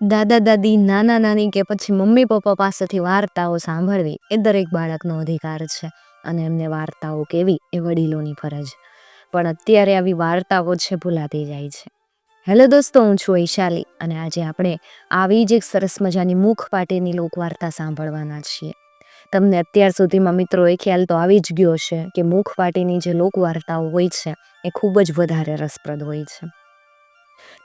દાદા દાદી, નાના નાની કે પછી મમ્મી પપ્પા પાસેથી વાર્તાઓ સાંભળવી એ દરેક બાળકનો અધિકાર છે અને એમને વાર્તાઓ કેવી એ વડીલોની ફરજ. પણ અત્યારે આવી વાર્તાઓ છે ભૂલાતી જાય છે. હેલો દોસ્તો, હું છું વૈશાલી અને આજે આપણે આવી જ એક સરસ મજાની મુખ પાટેની લોકવાર્તા સાંભળવાના છીએ. તમને અત્યાર સુધીમાં મિત્રો એ ખ્યાલ તો આવી જ ગયો છે કે મુખ પાટીની જે લોકવાર્તાઓ હોય છે એ ખૂબ જ વધારે રસપ્રદ હોય છે.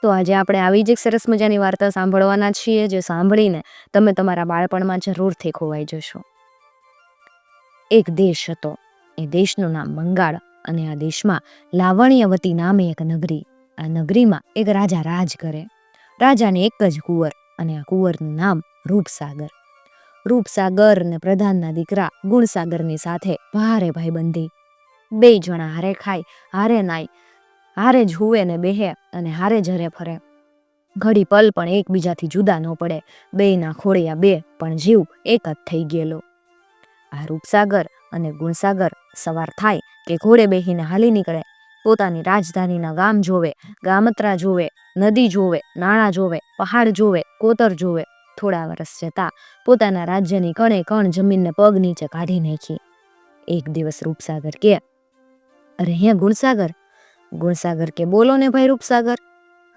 તો આજે આપણે આવી જ એક સરસ મજાની વાર્તા સાંભળવાના છીએ જે સાંભળીને તમે તમારા બાળપણમાં જરૂરથી ખોવાઈ જશો. એક દેશ હતો. એ દેશનું નામ બંગાળ અને આ દેશમાં લાવણ્યવતી નામે એક નગરી. આ નગરીમાં એક રાજા રાજ કરે. રાજાને એક જ કુંવર અને આ કુંવરનું નામ રૂપસાગર. રૂપસાગર ને પ્રધાનના દીકરા ગુણસાગરની સાથે ભારે ભાઈબંધી. બે જણા હારે ખાય, હારે નાય. હારે જ હુવે ને બેહે અને હારે જરે ફરે. ઘડી પલ પણ એકબીજાથી જુદા ન પડે, બેયના ખોળિયા બે પણ જીવ એક જ થઈ ગયેલો. આ રૂપસાગર અને ગુણસાગર સવાર થાય કે ઘોડે બેહીને હાલી નીકળે, પોતાની રાજધાનીના ગામ જોવે, ગામત્રા જોવે, નદી જોવે નાણાં જોવે, પહાડ જોવે, કોતર જોવે, થોડા વર્ષ જતા પોતાના રાજ્યની કણે કણ જમીનને પગ નીચે કાઢી નાખી. એક દિવસ રૂપસાગર કે, અરે હે ગુણસાગર? ગુણસાગર કે બોલો ને ભાઈ રૂપસાગર?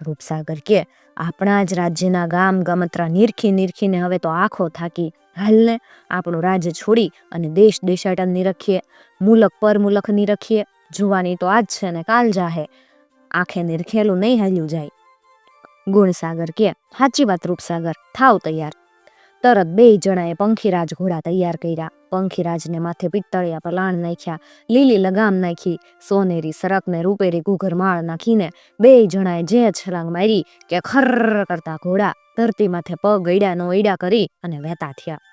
રૂપસાગર કે આપણા જ રાજ્યના ગામ ગમત્રા નિરખી નિરખીને હવે તો આખો થાકી. હાલને આપણું રાજ્ય છોડી અને દેશ દેશાટન નિરખીએ, મુલક પર મુલક નિરખીએ. જોવાની તો આજ છે ને કાલ જાહે. આંખે નિરખેલું નહીં હાલ્યું જાય. ગુણસાગર કે સાચી વાત રૂપસાગર, થાવ તૈયાર. તરત બે જણાએ પંખીરાજ ઘોડા તૈયાર કર્યા. પંખીરાજને માથે પિત્તળિયા પલાણ નાખ્યા. લીલી લગામ નાખી. સોનેરી સરકને રૂપેરી ઘૂઘરમાળ નાખીને બે જણાએ જે છલાંગ મારી કે ખર કરતા ઘોડા ધરતી માથે પગ ઈડાનો ઈડા કરી અને વહેતા થયા.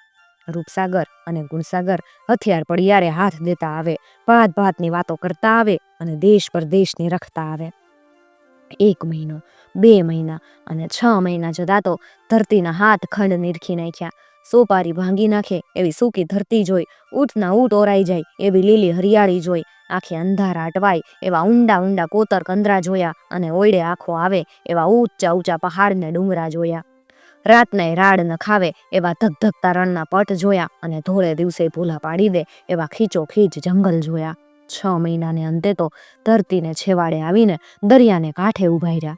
રૂપસાગર અને ગુણસાગર હથિયાર પડિયારે હાથ દેતા આવે ભાત ભાતની વાતો કરતા આવે અને દેશ પર દેશની રખતા આવે. એક મહિનો, બે મહિના અને છ મહિના જતા તો ધરતીના હાથ ખંડ નીરખી નાખ્યા. સોપારી ભાંગી નાખે, એવી સૂકી ધરતી જોઈ, ઊંટના ઊંટ ઓરાઈ જાય, એવી લીલી હરિયાળી જોઈ, આખે અંધારા અટવાય, એવા ઊંડા ઊંડા કોતર કંદરા જોયા, અને ઓયડે આખો આવે, એવા ઊંચા ઊંચા પહાડ ને ડુંગરા જોયા. રાતને રાડ ન ખાવે, એવા ધગધગતા રણના પટ જોયા, અને ધોળે દિવસે ભૂલા પાડી દે, એવા ખીચો ખીચ જંગલ જોયા. છ મહિનાને અંતે તો ધરતીને છેવાડે આવીને દરિયાને કાંઠે ઊભા રહ્યા.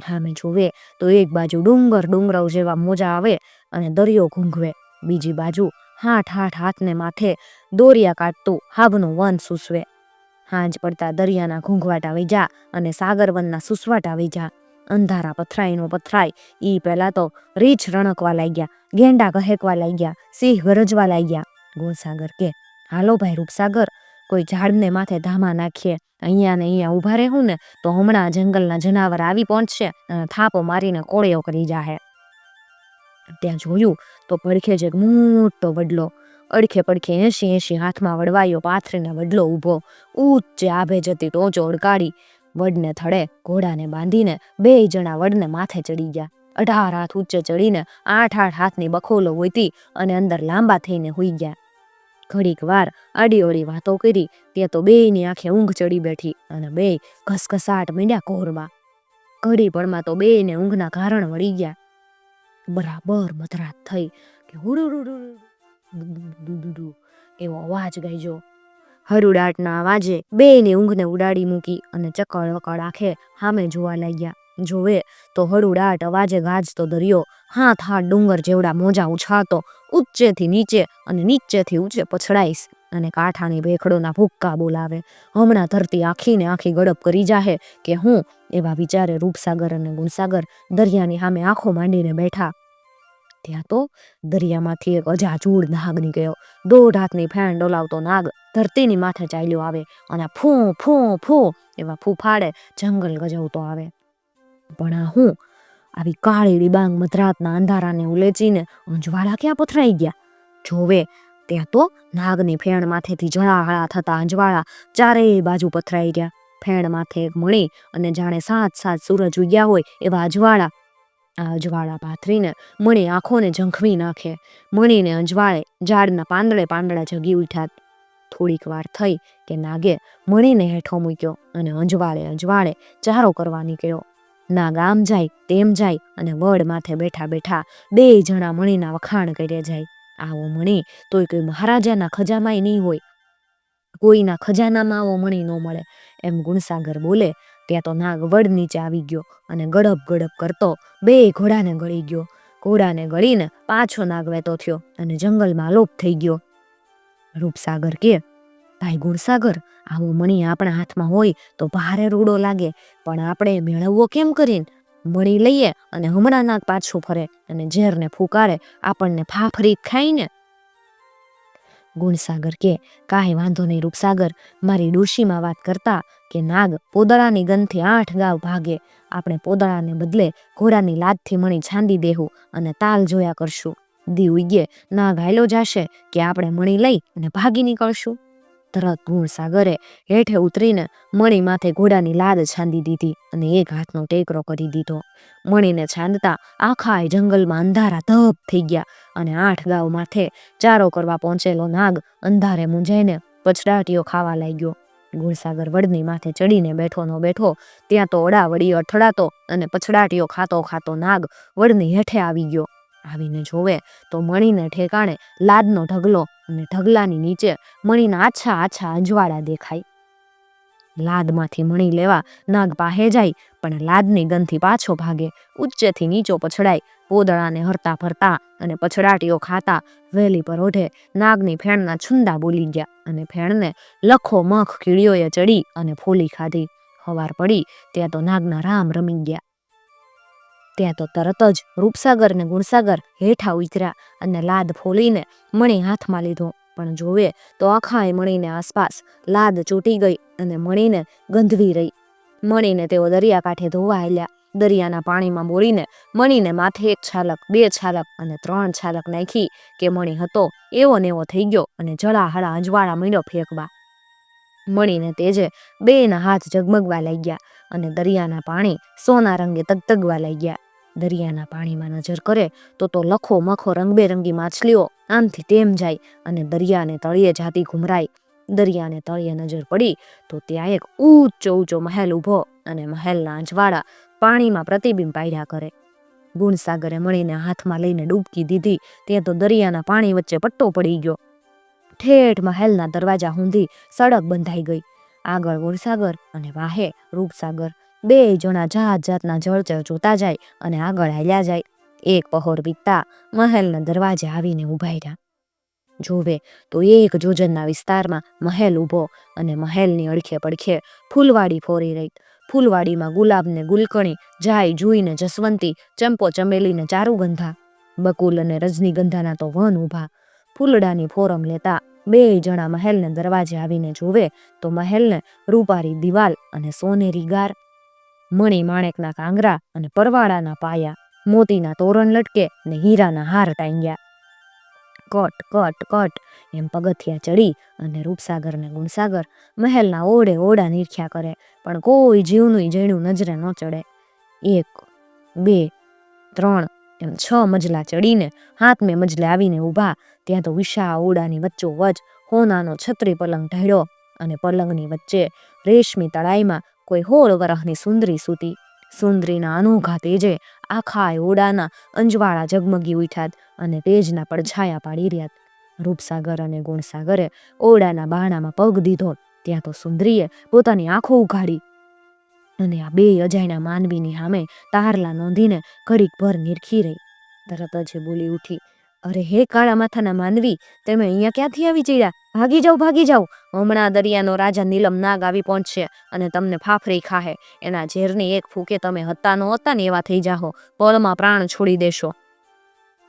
સામે જોવે તો એક બાજુ ડુંગર ડુંગરાવ જેવા મોજા આવે અને દરિયો ઘૂંઘવે. બીજી બાજુ હાથ હાથ હાથને માથે દોરિયા કાઢતું હાબનું વન સૂસવે. હાંજ પડતા દરિયાના ઘૂંઘવાટ આવી જા અને સાગરવનના સુસવાટા વીજા. અંધારા પથરાઈનો પથરાય ઈ પહેલા તો રીછ રણકવા લાગ્યા, ગેંડા કહેકવા લાગ્યા, સિંહ ગરજવા લાગ્યા. ગુણસાગર કે, હાલો ભાઈ રૂપસાગર, કોઈ ઝાડને માથે ધામા નાખીએ. અહીંયા ને અહીંયા ઊભા રહેવું ને તો હમણાં જંગલના જનાવર આવી પહોંચશે અને થાપો મારીને કોળિયો કરી જાહે. ત્યાં જોયું તો પડખે જ એક મોટો વડલો, અડખે પડખે એસી એસી હાથમાં વડવાયો પાથરીને વડલો ઊભો. ઊંચે આભે જતી ટોચો અડકાડી વડને થડે ઘોડાને બાંધીને બે જણા વડને માથે ચડી ગયા. અઢાર હાથ ઊંચે ચડીને આઠ આઠ હાથની બખોલો હોઈતી અને અંદર લાંબા થઈને હોઈ ગયા. ઘડીક વાર આડીઓડી વાતો કરી, ત્યાં તો બેયની આંખે ઊંઘ ચડી બેઠી અને બે ઘસઘસાટ મીંડ્યા કોરમાં. ઘડી પળમાં તો બેયને ઊંઘના કારણ વળી ગયા. બરાબર મધરાત થઈ કે હુડુડુડુ એવો અવાજ ગાઈજો હરુડાટના અવાજે બેયની ઊંઘને ઉડાડી મૂકી અને ચકળ વકળ આંખે સામે જોવા લાગ્યા જોવે તો હળુડાટ અવાજે ગાજતો દરિયો હાથ હાથ ડુંગર જેવડા મોજા ઉછાળતો ઉચ્ચેથી નીચે અને નીચેથી ઊંચે પછડાઈશ અને કાંઠાની ભેખડોના ભૂક્કા બોલાવે હમણાં ધરતી આખીને આખી ગડપ કરી જાહે કે હું એવા વિચારે રૂપસાગર અને ગુણસાગર દરિયાની સામે આંખો માંડીને બેઠા ત્યાં તો. દરિયામાંથી એક અજાજૂળ નાગ નીકળ્યો. દોઢ હાથની ફેણ ડોલાવતો નાગ ધરતીની માથે ચાલ્યો આવે અને ફૂ ફૂ ફૂ એવા ફૂફાડે જંગલ ગજવતો આવે. પણ આ હું? આવી કાળી ડિબાંગ મધરાતના અંધારાને ઉલેચીને અંજવાળા ક્યાં પથરાઈ ગયા? જોવે, ત્યાં તો નાગની ફેણ માથેથી જળાહળા થતા અંજવાળા ચારેય બાજુ પથરાઈ ગયા. ફેણ માથે એક મણી અને જાણે સાત સાત સૂરજ ઉગ્યા હોય એવા અજવાળા આ અજવાળા પાથરીને મણી આંખોને ઝંખવી નાખે. મણીને અંજવાળે ઝાડના પાંદડે પાંદડા જગી ઉઠ્યા. થોડીક વાર થઈ કે નાગે મણીને હેઠો મૂક્યો અને અંજવાળે અજવાળે ચારો કરવા નીકળ્યો. નાગ આમ જાય તેમ જાય અને વડ માથે બેઠા બેઠા બે જણા મણીના વખાણ કરે જાય. આવો મણી તોય કોઈ મહારાજાના ખજામાંય નહીં હોય. કોઈના ખજાનામાં આવો મણી ન મળે. એમ ગુણસાગર બોલે ત્યાં તો નાગ વડ નીચે આવી ગયો અને ગડપ ગડપ કરતો બે ઘોડાને ગળી ગયો. ઘોડાને ગળીને પાછો નાગ વહેતો થયો અને જંગલમાં લોપ થઈ ગયો. રૂપસાગર કે, ભાઈ ગુણસાગર, આવો મણી આપણા હાથમાં હોય તો ભારે રૂડો લાગે, પણ આપણે મેળવવો કેમ કરીને? મણી લઈએ અને હમણાં નાગ પાછું ફરે અને ઝેરને ફૂકારે, આપણને ફાફરી ખાઈને ગુણસાગર કે કાંઈ વાંધો નહીં રૂપસાગર, મારી ડોશીમાં વાત કરતા કે નાગ પોદળાની ગંધથી આઠ ગાવ ભાગે. આપણે પોદળાને બદલે ઘોડાની લાદથી મણી છાંદી દેવું અને તાલ જોયા કરશું. દી ઉગે નાગ હાયલો જાશે કે આપણે મણી લઈ અને ભાગી નીકળશું. તરત ગુણસાગરે હેઠે ઉતરીને મણી માથે ઘોડાની લાદ છાંદી દીધી અને એક હાથનો ટેકરો કરી દીધો. મણીને છાંદતા આખા જંગલમાં અંધારા ધબ થઈ ગયા અને આઠ ગાવ માથે ચારો કરવા પહોંચેલો નાગ અંધારે મૂંઝાઈને પછડાટીઓ ખાવા લાગ્યો. ગુણસાગર વડની માથે ચડીને બેઠો નો બેઠો ત્યાં તો અડાવડી અથડાતો અને પછડાટીઓ ખાતો ખાતો નાગ વડની હેઠે આવી ગયો. આવીને જોવે તો મણીને ઠેકાણે લાદનો ઢગલો અને ઢગલાની નીચે મણીના આછા આછા અજવાળા દેખાય. લાદમાંથી મણી લેવા નાગ પાહે જાય, પણ લાદની ગંધથી પાછો ભાગે, ઉચ્ચેથી નીચો પછડાય, પોદળાને હરતા ફરતા અને પછડાટીઓ ખાતા વહેલી પર ઓઢે, નાગની ફેણના છુંદા બોલી ગયા અને ફેણને લખો મખ કીડીઓએ ચડી અને ફોલી ખાધી. હવાર પડી, ત્યાં તો નાગના રામ રમી ગયા. ત્યાં તો તરત જ રૂપસાગર ને ગુણસાગર હેઠા ઉતર્યા અને લાદ ફોલીને મણી હાથમાં લીધો. પણ જોવે તો આખાએ મણીને આસપાસ લાદ ચૂંટી ગઈ અને મણીને ગંધવી રહી. મણીને તેઓ દરિયાકાંઠે ધોવા હેલ્યા. દરિયાના પાણીમાં બોળીને મણીને માથે એક છાલક, બે છાલક અને ત્રણ છાલક નાખી કે મણી હતો એવો ને એવો થઈ ગયો અને જળાહળા અજવાળા મીંડો ફેંકવા. મણીને તેજે બેના હાથ ઝગમગવા લાગ્યા અને દરિયાના પાણી સોના રંગે તગતગવા લાગ્યા. દરિયાના પાણીમાં નજર કરે તો તો લખો મખો રંગબેરંગી માછલીઓ આમથી તેમ જાય અને દરિયાને તળિયે જાતી ઘુમરાય. દરિયાને તળિયે નજર પડી તો ત્યાં એક ઊંચો ઊંચો મહેલ ઊભો અને મહેલના આંચવાળા પાણીમાં પ્રતિબિંબ પાડ્યા કરે. ગુણસાગરે મળીને હાથમાં લઈને ડૂબકી દીધી ત્યાં તો દરિયાના પાણી વચ્ચે પટ્ટો પડી ગયો. ઠેઠ મહેલના દરવાજા હુંધી સડક બંધાઈ ગઈ. આગળ ગુણસાગર અને વાહે રૂપસાગર. બે જણા જાત જાતના જળચર જોતા જાય અને આગળ હાલ્યા જાય. એક પહોર વીતતા મહેલના દરવાજે આવીને ઊભા રહ્યા. જોવે તો એક જોજનના વિસ્તારમાં મહેલ ઊભો અને મહેલની અડખે પડખે ફૂલવાડી ફોરી રહી. ફૂલવાડીમાં ગુલાબને ગુલકણી જાય જુઈને જસવંતી, ચંપો ચમેલીને ચારુગંધા, બકુલ અને રજનીગંધાના તો વન ઊભા. ફૂલડાની ફોરમ લેતા બે જણા મહેલને દરવાજે આવીને જોવે તો મહેલને રૂપારી દિવાલ અને સોનેરી ગાર મણી માણેકના કાંગરા અને પરવાળાના પાયા મોતીના તોરણ લટકે ને હીરાના હાર ટાંગ્યા. કટ કટ કટ, એમ પગથિયા ચડી અને રૂપસાગર ને ગુણસાગર મહેલના ઓડે ઓડા નીરખ્યા કરે, પણ કોઈ જીવનું જૈણું નજરે ન ચડે. એક, બે, ત્રણ, એમ છ મજલા ચડીને હાથમે મજલે આવીને ઊભા, ત્યાં તો વિશા ઓડાની વચ્ચો વચ હોનાનો છત્રી પલંગ ઢળ્યો અને પલંગની વચ્ચે રેશમી તળાઈમાં કોઈ હોળ વરહની સુંદરી સૂતી. સુંદરીના અનોખા તેજે આખા ઓડાના અંજવાળા ઝગમગી ઉઠ્યાત અને તેજના પડછાયા પાડી રહ્યા રૂપસાગર અને ગુણસાગરે ઓરડાના બાણામાં પગ દીધો. ત્યાં તો સુંદરીએ પોતાની આંખો ઉઘાડી અને આ બે અજાયણા માનવીની સામે તારલા નોંધીને ઘડીક ભર નિરખી રહી. તરત જ બોલી ઉઠી અરે હે કાળા માથાના માનવી, તમે અહીંયા ક્યાંથી આવી ચડ્યા ભાગી જાઓ ભાગી જાઓ. હમણાં દરિયાનો રાજા નીલમ નાગ આવી પહોંચશે અને તમને ફાફરી ખાહે. એના ઝેરની એક ફૂકે તમે હતા નો હતા ને એવા થઈ જાહો. પળમાં પ્રાણ છોડી દેશો.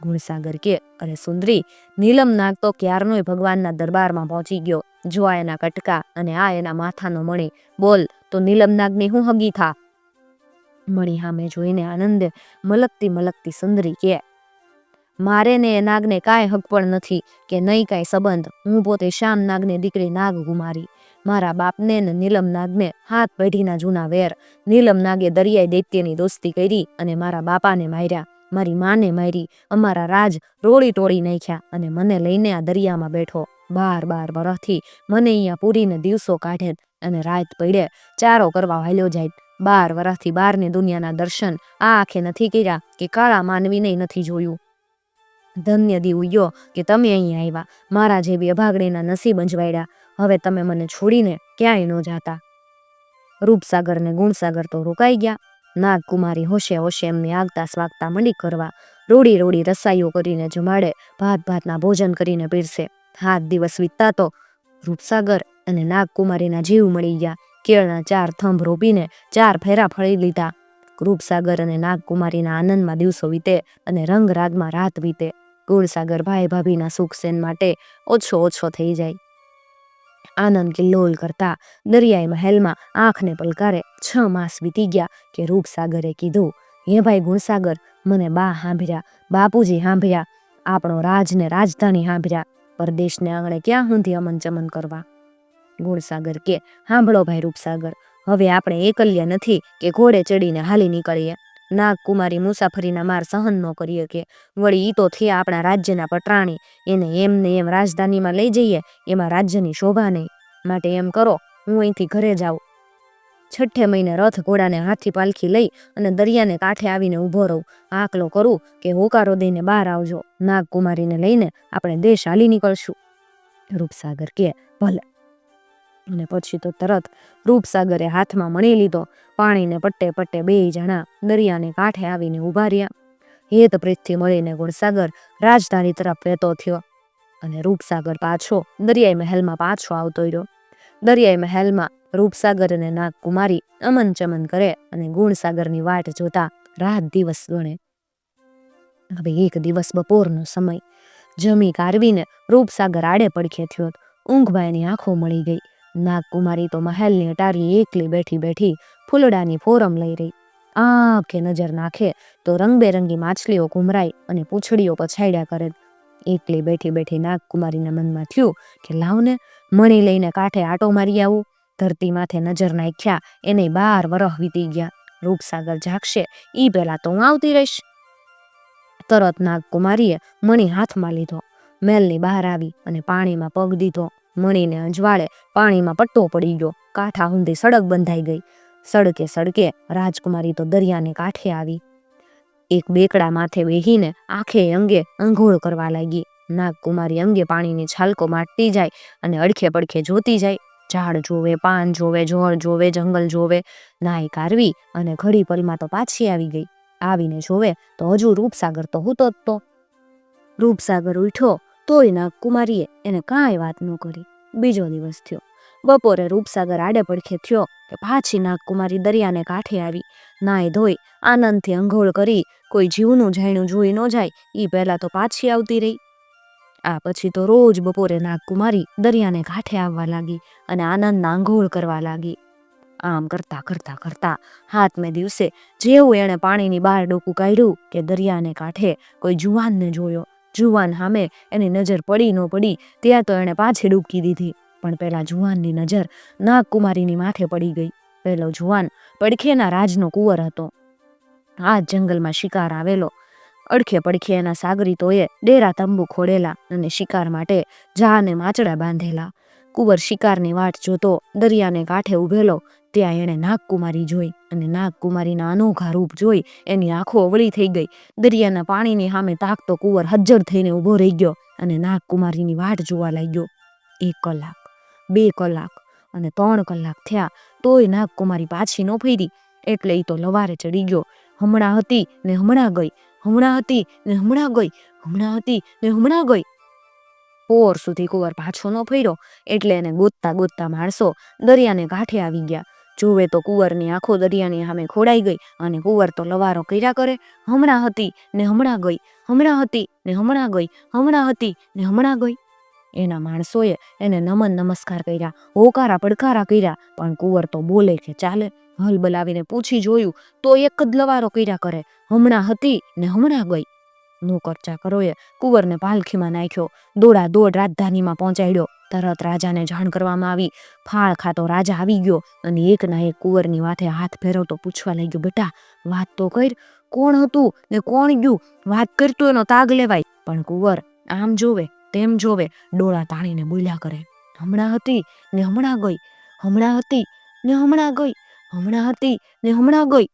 ગુણસાગર કે, અરે સુંદરી, નીલમ નાગ તો ક્યારનોય ભગવાનના દરબારમાં પહોંચી ગયો. જો આ એના કટકા અને આ એના માથાનો મણી, બોલ, તો નીલમ નાગની હું હગી થા? મણી સામે જોઈને આનંદે મલકતી મલકતી સુંદરી કે મારે ને એ નાગને કાંઈ હક પણ નથી કે નહીં કાંઈ સંબંધ. હું પોતે શ્યામ નાગને દીકરી નાગ ગુમારી. મારા બાપને ને નીલમ નાગને હાથ પેઢીના જૂના વેર. નીલમ નાગે દરિયાઈ દૈત્યની દોસ્તી કરી અને મારા બાપાને માર્યા. મારી માને મારી. અમારા રાજ રોળી ટોળી નાખ્યા અને મને લઈને આ દરિયામાં બેઠો. બાર બાર વરસથી મને અહીંયા પૂરીને દિવસો કાઢે અને રાત પડે ચારો કરવા હાલ્યો જાય. બાર વરસથી બહારની દુનિયાના દર્શન આ આંખે નથી કર્યા કે કાળા માનવીને નથી જોયું. ધન્ય દીવું, યો, કે તમે અહીં આવ્યા. મારા જેવી અભાગણીના નસીબ અંજવાડ્યા હવે તમે મને છોડીને ક્યાંય ન જાતા. રૂપસાગર ને ગુણસાગર તો રોકાઈ ગયા. નાગકુમારી હોશે હોશે એમની આગતા સ્વાગતા મંડી કરવા. રોડી રોડી રસાઈઓ કરીને જમાડે, ભાત ભાતના ભોજન કરીને પીરસે. હાથ દિવસ વીતતા તો રૂપસાગર અને નાગકુમારીના જીવ મળી ગયા. કેળના ચાર થંભ રોપીને ચાર ફેરા ફળી લીધા. રૂપસાગર અને નાગકુમારીના આનંદમાં દિવસો વીતે અને રંગ રાગમાં રાત વીતે. ગુણસાગર ભાઈ ભાભીના સુખસેન માટે ઓછો ઓછો થઈ જાય. આનંદ કિલ્લોલ કરતા દરિયાઈ મહેલમાં આંખને પલકારે છ માસ વીતી ગયા કે રૂપસાગરે કીધું, હે ભાઈ ગુણસાગર, મને બા હાંભર્યા બાપુજી હાંભર્યા આપણો રાજને રાજધાની હાંભર્યા પરદેશને આંગણે ક્યાં સુધી અમન ચમન કરવા? ગુણસાગર કે, હાંભળો ભાઈ રૂપસાગર, હવે આપણે એકલ્યા નથી કે ઘોડે ચડીને હાલી નીકળીએ. નાગકુમારી મુસાફરીના માર સહન ન કરીએ કે વળી ઈ તો થયા આપણા રાજ્યના પટરાણી. એને એમને એમ રાજધાનીમાં લઈ જઈએ, એમાં રાજ્યની શોભા નહીં. માટે એમ કરો, હું અહીંથી ઘરે જાઉં. છઠ્ઠે મહિને રથ ઘોડાને હાથી પાલખી લઈ અને દરિયાને કાંઠે આવીને ઊભો રહું. આકલો કરું કે હોકારો દઈને બહાર આવજો. નાગકુમારીને લઈને આપણે દેશ હાલી નીકળશું. રૂપસાગર કે ભલે. અને પછી તો તરત રૂપસાગરે હાથમાં મણી લીધો. પાણીને પટ્ટે પટ્ટે બેય જણા દરિયાને કાંઠે આવીને ઊભા રહ્યા. હેત પ્રીતથી મળીને ગુણસાગર રાજધાની તરફ વહેતો થયો અને રૂપસાગર પાછો દરિયાઈ મહેલમાં પાછો આવતો રહ્યો. દરિયાઈ મહેલમાં રૂપસાગર અને નાગકુમારી અમન ચમન કરે અને ગુણસાગરની વાટ જોતા રાત દિવસ ગણે. હવે એક દિવસ બપોરનો સમય. જમી કારવીને રૂપસાગર આડે પડખે થયો. ઊંઘમાં એની આંખો મળી ગઈ. નાગકુમારી તો મહેલની અટારી એકલી બેઠી બેઠી ફૂલડાની ફોરમ લઈ રહી. આંખે નજર નાખે તો રંગબેરંગી માછલીઓ ઘુમરાય અને પૂંછડીઓ પછાડ્યા કરે. એકલી બેઠી બેઠી નાગકુમારીના મનમાં થયું કે લાવને મણી લઈને કાંઠે આટો મારી આવું. ધરતી માથે નજર નાખ્યા એને બાર વરહ વીતી ગયા. રૂપસાગર જાગશે, ઈ પહેલા તો હું આવતી રહીશ. તરત નાગકુમારીએ મણી હાથમાં લીધો. મેલની બહાર આવી અને પાણીમાં પગ દીધો. મણીને અજવાળે પાણીમાં પટ્ટો પડી ગયો. કાંઠા ઊંધી સડક બંધાઈ ગઈ. સડકે સડકે રાજકુમારી તો દરિયાને કાંઠે આવી. એક બેકડા માથે બેહીને આંખે અંગે અંઘોળ કરવા લાગી. નાગકુમારી અંગે પાણીની છાલકો માટતી જાય અને અડખે પડખે જોતી જાય. ઝાડ જોવે, પાન જોવે જોળ જોવે, જંગલ જોવે. નાઈ કારવી અને ઘડી પલમાં તો પાછી આવી ગઈ. આવીને જોવે તો હજુ રૂપસાગર તો હું તો. રૂપસાગર ઉઠ્યો તોય નાગકુમારીએ એને કાંઈ વાત ન કરી. બીજો દિવસ થયો. બપોરે રૂપસાગર આડે પડખે થયો કે પાછી નાગકુમારી દરિયાને કાંઠે આવી. નાય ધોઈ, આનંદથી અંઘોળ કરી, કોઈ જીવનું જાણ્યું જોઈ ન જાય એ પહેલાં તો પાછી આવતી રહી. આ પછી તો રોજ બપોરે નાગકુમારી દરિયાને કાંઠે આવવા લાગી અને આનંદના અંઘોળ કરવા લાગી. આમ કરતા કરતા કરતા હાથમે દિવસે જેવું એણે પાણીની બહાર ડોકું કાઢ્યું કે દરિયાને કાંઠે કોઈ જુવાનને જોયો. જુવાન સામે એની નજર પડી ન પડી ત્યાં તો એણે પાછી ડૂબકી દીધી. પણ પહેલાં જુવાનની નજર નાગકુમારીની માથે પડી ગઈ. પહેલો જુવાન પડખેના રાજનો કુંવર હતો. આ જંગલમાં શિકાર આવેલો. અડખે પડખે એના સાગરીતોએ ડેરા તંબુ ખોડેલા અને શિકાર માટે જા અને માચડા બાંધેલા. કુંવર શિકારની વાટ જોતો દરિયાને કાંઠે ઊભેલો ત્યાં એણે નાગકુમારી જોઈ અને નાગકુમારીના અનોખા રૂપ જોઈ એની આંખો અવળી થઈ ગઈ. દરિયાના પાણીની સામે તાકતો કુંવર હજ્જર થઈને ઊભો રહી ગયો અને નાગકુમારીની વાટ જોવા લાગ્યો. એક કલાક, બે કલાક અને ત્રણ કલાક થયા તોય નાગકુમારી પાછી ન ફરી. એટલે એ તો લવારે ચડી ગયો. હમણાં હતી ને હમણાં ગઈ, હમણાં હતી ને હમણાં ગઈ, હમણાં હતી ને હમણાં ગઈ. પોર સુધી કુંવર પાછો ન ફર્યો. એટલે એને ગોતતા ગોતતા માણસો દરિયાને કાંઠે આવી ગયા. જોવે તો કુંવરની આંખો દરિયાની સામે ખોડાઈ ગઈ અને કુંવર તો લવારો કર્યા કરે. હમણાં હતી ને હમણાં ગઈ, હમણાં હતી ને હમણાં ગઈ, હમણાં હતી ને હમણાં ગઈ. એના માણસોએ એને નમન નમસ્કાર કર્યા, હોકારા પડકારા કર્યા, પણ કુંવર તો બોલે કે ચાલે. હલ બલાવીને પૂછી જોયું તો એક જ લવારો કર્યા કરે, હમણાં હતી ને હમણાં ગઈ. નોકર ચાકરોએ કુંવરને પાલખીમાં નાખ્યો દોડા દોડ રાજધાનીમાં પહોંચાડ્યો. તરત રાજાને જાણ કરવામાં આવી. ફાળ ખાતો રાજા આવી ગયો અને એકના એક કુંવરની વાથે હાથ ફેરવતો પૂછવા લાગ્યો, બેટા, વાત તો કર. કોણ હતું ને કોણ ગયું? વાત કરતો એનો તાગ લેવાય. પણ કુંવર આમ જોવે, તેમ જોવે, ડોળા તાણીને બોલ્યા કરે, હમણાં હતી ને હમણાં ગઈ, હમણાં હતી ને હમણાં ગઈ, હમણાં હતી ને હમણાં ગઈ.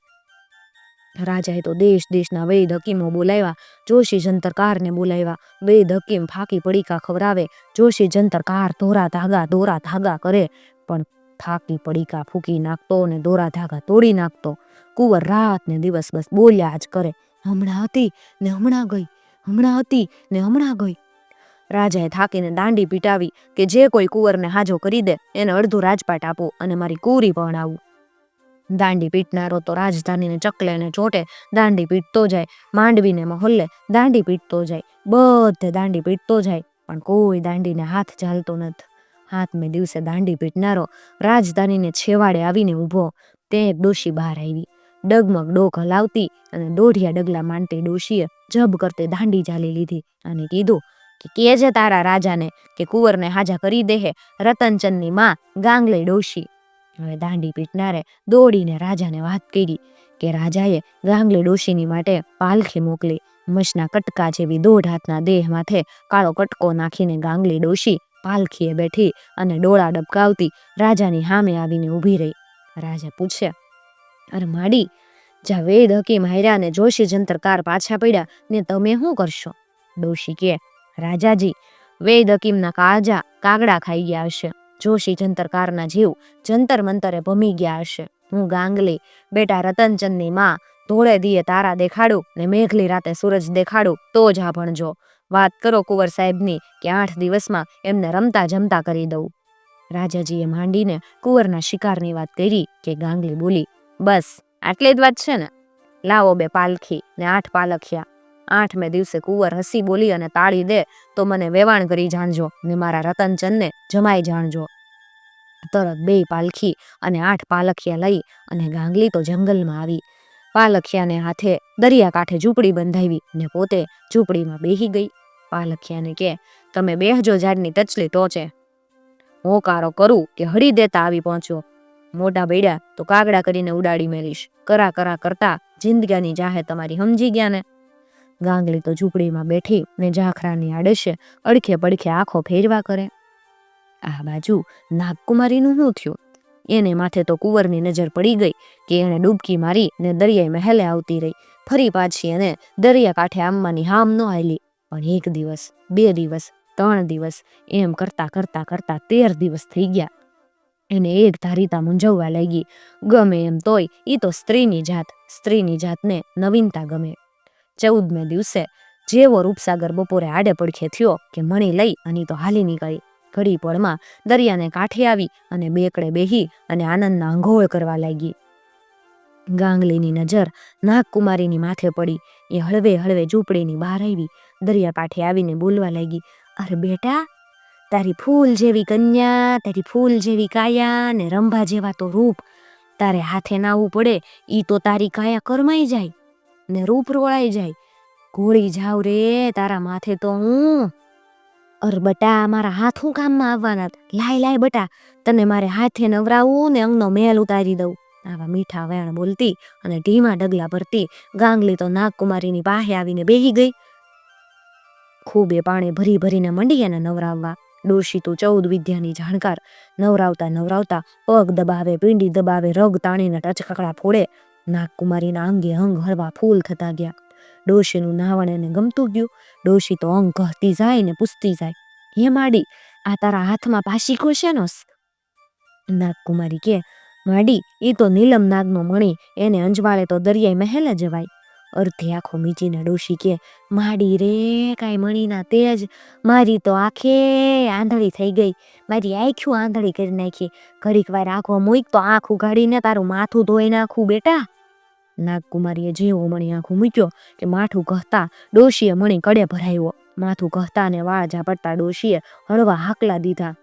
રાજાએ તો દેશ દેશના વૈદ હકીમો બોલાવ્યા. જોશી જંતરકારને બોલાવ્યા. વૈદ હકીમ ફાકી પડીકા ખવડાવે. જોશી જંતરકાર ધોરા ધાગા દોરા ધાગા કરે. પણ થાકી પડીકા ફૂકી નાખતો ને દોરા ધાગા તોડી નાખતો. કુંવર રાત ને દિવસ બસ બોલ્યા જ કરે. હમણાં હતી ને હમણાં ગઈ. હમણાં હતી ને હમણાં ગઈ. રાજાએ થાકીને દાંડી પીટાવી કે જે કોઈ કુંવરને હાજો કરી દે, એને અડધું રાજપાટ આપો અને મારી કુરી પણ આવું દાંડી પીટનારો તો રાજધાનીને ચકલે ને ચોટે, દાંડી પીટતો જાય, માંડવીને મહોલ્લે દાંડી પીટતો જાય, બધે દાંડી પીટતો જાય, પણ કોઈ દાંડીને હાથ ચાલતો નથી. હાથમે દિવસે દાંડી પીટનારો રાજધાનીને છેવાડે આવીને ઊભો, તે એક ડોશી બહાર આવી. ડગમગ ડોક હલાવતી અને દોઢિયા ડગલા માંડતી ડોશીએ જબ કરતે દાંડી ચાલી લીધી અને કીધું કે કેજે તારા રાજાને કે કુંવરને હાજા કરી દેહે રતનચંદની માં ગાંગલે ડોશી? હવે દાંડી પીટનારે દોડીને રાજાને વાત કરી કે રાજાએ ગાંગલી ડોશીની માટે પાલખી મોકલી. મશના કટકા જેવી દોઢ હાથના દેહ માથે કાળો કટકો નાખીને ગાંગલી ડોશી પાલખીએ બેઠી અને ડોળા ડબકાવતી રાજાની સામે આવીને ઊભી રહી. રાજા પૂછે, અરે માડી, જા વેદ હકીમ હાર્યા ને જોશી જંતરકાર પાછા પડ્યા ને તમે શું કરશો? ડોશી કે રાજાજી, વેદ હકીમના કાજા કાગડા ખાઈ ગયા હશે. જોશી જંતરકારના જીવ જંતર મંતરે ભમી ગયા હશે. હું ગાંગલી, બેટા રતનચંદની માં, ધોળે દીએ તારા દેખાડું ને મેઘલી રાતે સૂરજ દેખાડું તો જ આ ભણજો. વાત કરો કુંવર સાહેબની કે આઠ દિવસમાં એમને રમતા જમતા કરી દઉં. રાજાજીએ માંડીને કુંવરના શિકારની વાત કરી કે ગાંગલી બોલી, બસ, આટલી જ વાત છે ને. લાવો બે પાલખી ને આઠ પાલખિયા. આઠમે દિવસે કુંવર હસી બોલી અને તાળી દે તો મને વેવાણ કરી જાણજો ને મારા રતનચંદને જમાઈ જાણજો. તરત બે પાલખી અને આઠ પાલખિયા લઈ અને ગાંગલી તો જંગલમાં આવી. પાલખિયાને હાથે દરિયા કાંઠે ઝૂંપડી બંધાવી ને પોતે ઝૂંપડીમાં બેહી ગઈ. પાલખિયાને કે, તમે બેહજો ઝાડની ટચલી ટોચે. હોકારો કરું કે હળી દેતા આવી પહોંચ્યો મોટા બેડ્યા તો કાગડા કરીને ઉડાડી મેલીશ. કરા કરા કરતા જિંદગાની જાહે તમારી સમજી ગયા ને. ગાંગલી તો ઝૂંપડીમાં બેઠી ને ઝાખરાની આડશે અડખે પડખે આંખો ફેરવા કરે. આ બાજુ નાગકુમારીનું શું થયું? એને માથે તો કુંવરની નજર પડી ગઈ કે એણે ડૂબકી મારી ને દરિયાઈ મહેલે આવતી રહી. ફરી પાછી એને દરિયા કાંઠે આમવાની હામ ન આવેલી પણ એક દિવસ, બે દિવસ, ત્રણ દિવસ, એમ કરતા કરતા કરતા તેર દિવસ થઈ ગયા. એને એક ધારીતા મૂંઝવવા લાગી. ગમે એમ તોય એ તો સ્ત્રીની જાત, સ્ત્રીની જાતને નવીનતા ગમે. ચૌદમે દિવસે જેવો રૂપસાગર બપોરે આડે પડખે થયો કે મણી લઈ અને તો હાલી નીકળી. ઘડી પળમાં દરિયાને કાંઠે આવી અને બેકડે બેહી અને આનંદના અંઘોળ કરવા લાગી. ગાંગલીની નજર નાગકુમારીની માથે પડી. એ હળવે હળવે ઝૂંપડીની બહાર આવી. દરિયા કાંઠે આવીને બોલવા લાગી, અરે બેટા, તારી ફૂલ જેવી કન્યા, તારી ફૂલ જેવી કાયા ને રંભા જેવા તો રૂપ. તારે હાથે નાવું પડે, ઈ તો તારી કાયા કરમાઈ જાય. ને રૂપ રોળાઈ જાય. ઘોળી જાવ રે, તારા માથે તો હું. અર બટા, મારા હાથ હું કામમાં આવવાના લાય લાય બટા, તને મારે હાથે નવરાવું ને અંગનો મેલ ઉતારી દઉં. આવા મીઠા વેણ બોલતી અને ઢીમા ડગલા ભરતી ગાંગલી તો નાગકુમારીની પાસે આવીને બેહી ગઈ. ખૂબે પાણી ભરી ભરીને મંડી એને નવરાવવા. ડોશી તો ચૌદ વિદ્યાની જાણકાર. નવરાવતા નવરાવતા પગ દબાવે, પીંડી દબાવે, રગ તાણીને ટચકકડા ફોડે. નાગકુમારીના અંગે અંગ હળવા ફૂલ થતા ગયા. ડોશીનું નાવણ એને ગમતું ગયું. ડોશી તો અંગ કહતી જાય ને પૂછતી જાય. હે માડી, આ તારા હાથમાં પાશીકો છે સ?" નાગકુમારી કે, માડી એ તો નીલમ નાગનો મણી, એને અંજવાળે તો દરિયાઈ મહેલે જવાય અર્ધે આંખો મીચીને ડોશી કે, માડી રે, કાંઈ મણીના તેજ. મારી તો આંખે આંધળી થઈ ગઈ. મારી આંખ્યું આંધળી કરી નાખી. ઘડીક વાર આંખો મૂક તો આંખ ઉગાડીને તારું માથું ધોઈ નાખું, બેટા. નાગકુમારીએ જેવો મણી આંખું મૂક્યો કે માથું કહતા ડોશીએ મણી કડે ભરાયો. માથું કહતા ને વાળ ઝાપટતા ડોશીએ હળવા હાકલા દીધા.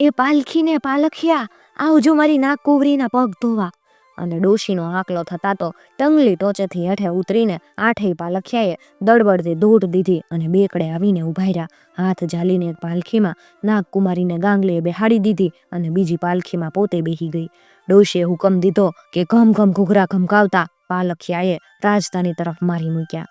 એ પાલખીને પાલખિયા, આવજો મારી નાગકુવરીના પગ ધોવા. અને ડોશીનો હાકલો થતા તો ટંગલી ટોચેથી હેઠે ઉતરીને આઠેય પાલખિયાએ દળબડતી દોટ દીધી અને બેકડે આવીને ઊભા રહ્યા. હાથ ઝાલીને એક પાલખીમાં નાગકુમારીને ગાંગલીએ બેહાડી દીધી અને બીજી પાલખીમાં પોતે બેહી ગઈ. ડોશીએ હુકમ દીધો કે ઘમ ઘમ ઘૂઘરા ઘમકાવતા પાલખિયાએ રાજધાની તરફ મારી મૂક્યા.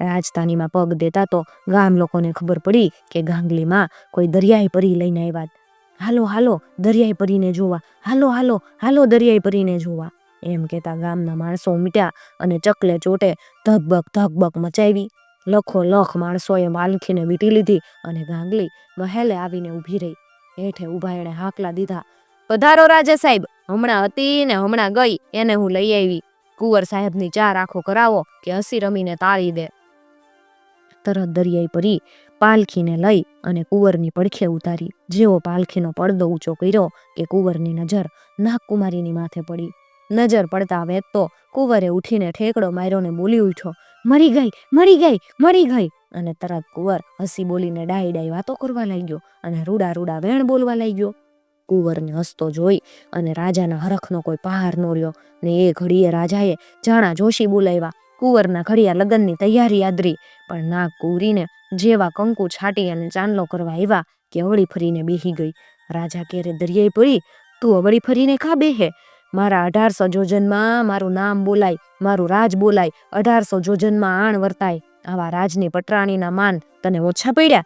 રાજધાનીમાં પગ દેતા તો ગામ લોકોને ખબર પડી કે ગાંગલીમાં કોઈ દરિયાઈ પરી લઈને આવ્યા. હાલો હાલો, દરિયાઈ પરીને જોવા. હાલો હાલો હાલો, દરિયાઈ પરીને જોવા. એમ કહેતા ગામના માણસો ઉમટ્યા અને ચકલે ચોટે ધકબક ધકબક મચાવી. લખો લખ માણસોએ માલખીને વીટી લીધી અને ગાંગલી મહેલે આવીને ઊભી રહી. હેઠે ઊભા એણે હાકલા દીધા, પધારો રાજા સાહેબ હમણાં હતી ને હમણાં ગઈ, એને હું લઈ આવી. કુંવર સાહેબની ચાર રાખો કરાવો, કે હસી રમીને તાળી દે. તરત દરિયાઈ પરી પાલખીને લઈ અને કુંવરની પડખે ઉતારી. જેવો પાલખીનો પડદો ઊંચો કર્યો કે કુંવરની નજર નાગકુમારીની માથે પડી. નજર પડતા વેચતો કુંવરે ઉઠીને ઠેકડો માર્યો ને બોલી ઉઠ્યો, મરી ગઈ મરી ગઈ મરી ગઈ. અને તરત કુંવર હસી બોલીને ડાઈ ડાઈ વાતો કરવા લાગ્યો અને રૂડા રૂડા વેણ બોલવા લાગ્યો. કુંવરને હસતો જોઈ અને રાજાના હરખનો કોઈ પહાર નો રહ્યો. ને એ ઘડીએ રાજાએ જાણા જોશી બોલાવ્યા. કુંવરના ઘડિયા લગ્નની તૈયારી આદરી, પણ ના કુરીને જેવા કંકુ છાટી અને ચાંદલો કરવા આવ્યા કે અવળી ફરીને બેહી ગઈ. રાજા કેરે દરિયાઈ પડી? તું અવળી ફરીને ખા બેહે? મારા અઢારસો જોજનમાં મારું નામ બોલાય, મારું રાજ બોલાય, અઢારસો જોજનમાં આણ વર્તાય. આવા રાજની પટરાણીના માન તને ઓછા પડ્યા?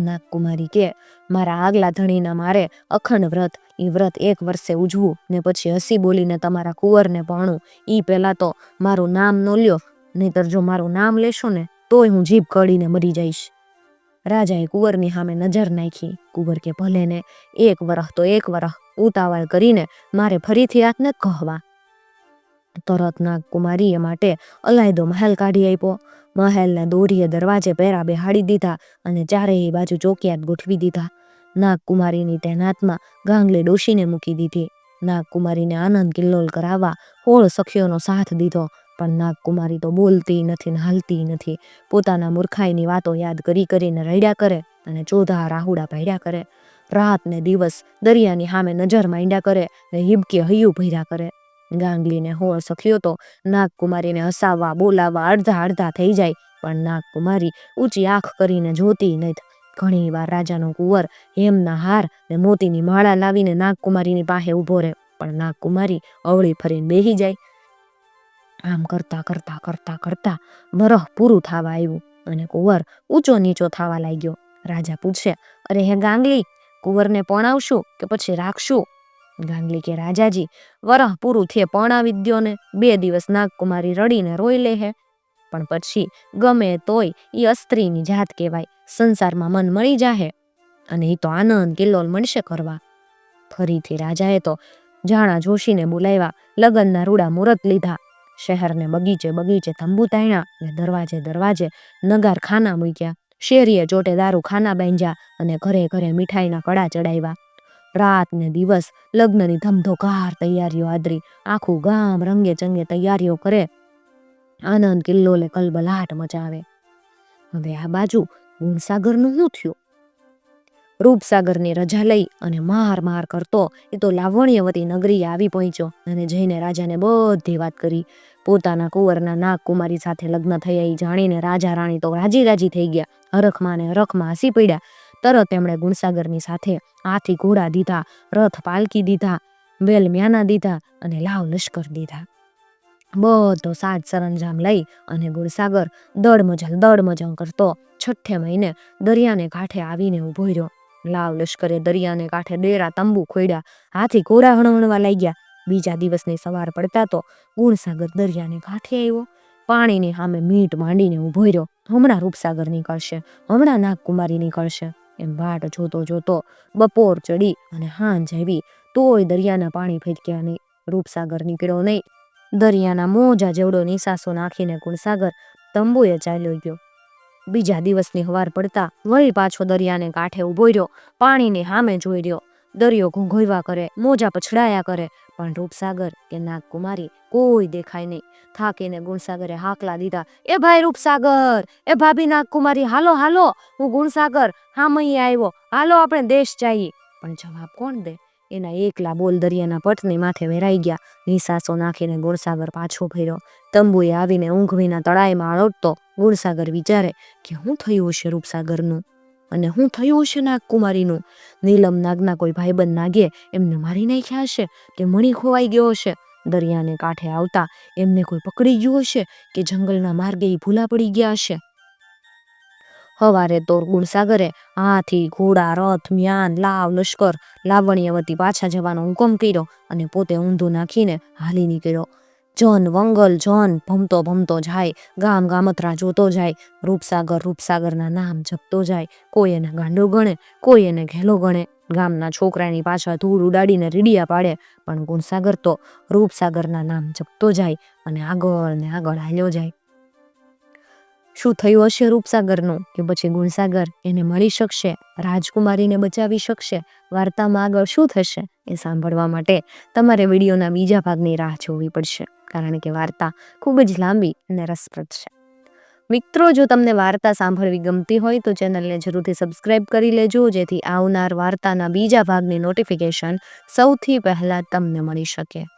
નાગકુમારી કે, મારા આગલા ધણીના મારે અખંડ વ્રત એ વ્રત એક વર્ષે ઉજવું ને પછી હસી બોલીને તમારા કુંવરને ભણું એ પહેલાં તો મારું નામ નો લ્યો, નહીતર જો મારું નામ લેશો ને, તોય હું જીભ કળીને મરી જઈશ. રાજાએ કુંવરની સામે નજર નાખી. કુંવર કે, ભલે ને, એક વરહ તો એક વરહ, ઉતાવળ કરીને મારે ફરીથી આતને કહવા. તરત નાગકુમારીએ માટે અલાયદો મહેલ કાઢી આપ્યો. મહેલના દોરીએ દરવાજે પહેરા બેહાડી દીધા અને ચારેય બાજુ ચોકિયાત ગોઠવી દીધા. નાગકુમારીની તૈનાતમાં ગાંગલે ડોશીને મૂકી દીધી. નાગકુમારીને આનંદ કિલ્લોલ કરાવવા હોળ સખીઓનો સાથ દીધો, પણ નાગકુમારી તો બોલતી નથી ને હાલતી નથી. પોતાના મૂર્ખાઈની વાતો યાદ કરી કરીને રડ્યા કરે અને ચોધા રાહુડા પાડ્યા કરે. રાત ને દિવસ દરિયાની સામે નજર માંડ્યા કરે ને હિબકી હૈયું ભર્યા કરે. ગાંગલીને હો સખ્યો તો નાગકુમારીને હસાવવા, બોલાવવા અડધા અડધા થઈ જાય. પણ નાગકુમારી ઊંચી આંખ કરીને જોતી નહીં ઘણી વાર રાજાનો કુંવર હેમના હાર ને મોતીની માળા લાવીને નાગકુમારીની પાસે ઊભો રહે. પણ નાગકુમારી અવળી ફરીને બેહી જાય. આમ કરતા કરતા કરતા કરતા વરહ પૂરું થવા આવ્યું અને કુંવર ઊંચો નીચો થવા લાગ્યો. રાજા પૂછે, અરે હે ગાંગલી, કુંવરને પણ આવશું કે પછી રાખશું? ગાંગલી કે રાજાજી, વરહ પૂરું થયે પણાવી જ દ્યો ને બે દિવસ નાગકુમારી રડીને રોઈ લે હે. પણ પછી, ગમે તોય એ અસ્ત્રીની જાત કહેવાય, સંસારમાં મન મળી જાહે, અને એ તો આનંદ કિલ્લોલ મળશે કરવા. ફરીથી રાજાએ તો જાણા જોશીને બોલાવ્યા, લગ્નના રૂડા મુહૂર્ત લીધા, શહેરને બગીચે બગીચે તંબુ તાણ્યા ને દરવાજે દરવાજે નગાર ખાના મૂક્યા, શેરીએ ચોટે દારૂ ખાના બાંધ્યા અને ઘરે ઘરે મીઠાઈના કડા ચડાવ્યા. રાત ને દિવસ લગ્નની ધમધોકાર તૈયારીઓ આદરી, આખું ગામ રંગે ચંગે તૈયારીઓ કરે. આનંદ કિલ્લો લે કલબલાટ મચાવે. હવે આ બાજુ ગુણસાગરનું શું થયું? રૂપસાગરની રજા લઈ અને માર માર કરતો એ તો લાવણ્યવતી નગરીએ આવી પહોંચ્યો અને જઈને રાજાને બધી વાત કરી. પોતાના કુંવરના નાગકુમારી સાથે લગ્ન થયા એ જાણીને રાજા રાણી તો રાજી રાજી થઈ ગયા. હરખમાં ને હરખમાં હસી પડ્યા. તરત એમણે ગુણસાગરની સાથે હાથી ઘોડા દીધા, રથ પાલકી દીધા વેલ મ્યાના દીધા અને લાવ લશ્કર દીધા. બધો સાજ સરંજામ લઈ અને ગુણસાગર દળમજલ દળમજલ કરતો છઠ્ઠે મહિને દરિયાને કાંઠે આવીને ઊભો રહ્યો. લાવ લશ્કરે દરિયાને કાંઠે ડેરા તંબુ ખોડ્યા હાથી ઘોડા હણવણવા લાગ્યા. બીજા દિવસની સવાર પડતા તો ગુણસાગર દરિયાને કાંઠે આવ્યો. પાણીની સામે મીટ માંડીને ઊભો રહ્યો. હમણાં રૂપસાગર નીકળશે, હમણાં નાગકુમારી નીકળશે. એમ વાટ જોતો જોતો બપોર ચડી અને હાંજ આવી. તોય દરિયાના પાણી ફેંક્યા નહીં રૂપસાગર નીકળ્યો નહીં. દરિયાના મોજા જેવડો નિસાસો નાખીને ગુણસાગર તંબુએ ચાલ્યો ગયો. બીજા દિવસની હવાર પડતા વળી પાછો દરિયાને કાંઠે ઊભો રહ્યો. પાણીની સામે જોઈ રહ્યો. દરિયો ઘૂંઘોયવા કરે, મોજા પછડાયા કરે પણ રૂપસાગર કે નાગકુમારી કોઈ દેખાય નહીં. થાકીને ગુણસાગરે હાકલા દીધા, એ ભાઈ રૂપસાગર, એ ભાભી નાગકુમારી, હાલો હાલો, હું ગુણસાગર હામઈ આવ્યો, હાલો, આપણે દેશ જઈએ. પણ જવાબ કોણ દે? એના એકલા બોલ દરિયાના પટની માથે વેરાઈ ગયા. નિસાસો નાખીને ગુણસાગર પાછો ફેર્યો. તંબુએ આવીને ઊંઘવીના તળાઈમાં અળોટતો ગુણસાગર વિચારે કે હું થયું હશે રૂપસાગરનું? અને હું થયું હશે નાગકુમારીનું નીલમ નાગના કોઈ ભાઈબંધ નાગે એમને મારી નાખ્યા હશે કે મણી ખોવાઈ ગયો હશે? દરિયાને કાંઠે આવતા એમને કોઈ પકડી ગયું હશે કે જંગલના માર્ગે ભૂલા પડી ગયા હશે? હવારે તો ગુણસાગરે હાથી, ઘોડા, રથ, મ્યાન, લાવ, લશ્કર, લાવણ્યવતી પાછા જવાનો હુકમ કર્યો અને પોતે ઊંધું નાખીને હાલી નીકળ્યો. જન વંગલ, જન ભમતો ભમતો જાય, ગામ ગામતરા જોતો જાય, રૂપસાગર રૂપસાગરના નામ જપતો જાય, કોઈ એને ગાંડો ગણે, કોઈ એને ઘેલો ગણે, ગામના છોકરાની પાછળ ધૂળ ઉડાડીને રીડિયા પાડે, પણ ગુણસાગર તો રૂપસાગરના નામ જપતો જાય અને આગળ ને આગળ હાલ્યો જાય. શું થયું હશે રૂપસાગરનું? કે પછી ગુણસાગર એને મળી શકશે, રાજકુમારીને બચાવી શકશે? વાર્તામાં આગળ શું થશે એ સાંભળવા માટે તમારે વિડીયોના બીજા ભાગની રાહ જોવી પડશે, કારણ કે વાર્તા ખૂબ જ લાંબી અને રસપ્રદ છે. મિત્રો, જો તમને વાર્તા સાંભળવી ગમતી હોય તો ચેનલને જરૂરથી સબસ્ક્રાઇબ કરી લેજો, જેથી આવનાર વાર્તાના બીજા ભાગની નોટિફિકેશન સૌથી પહેલાં તમને મળી શકે.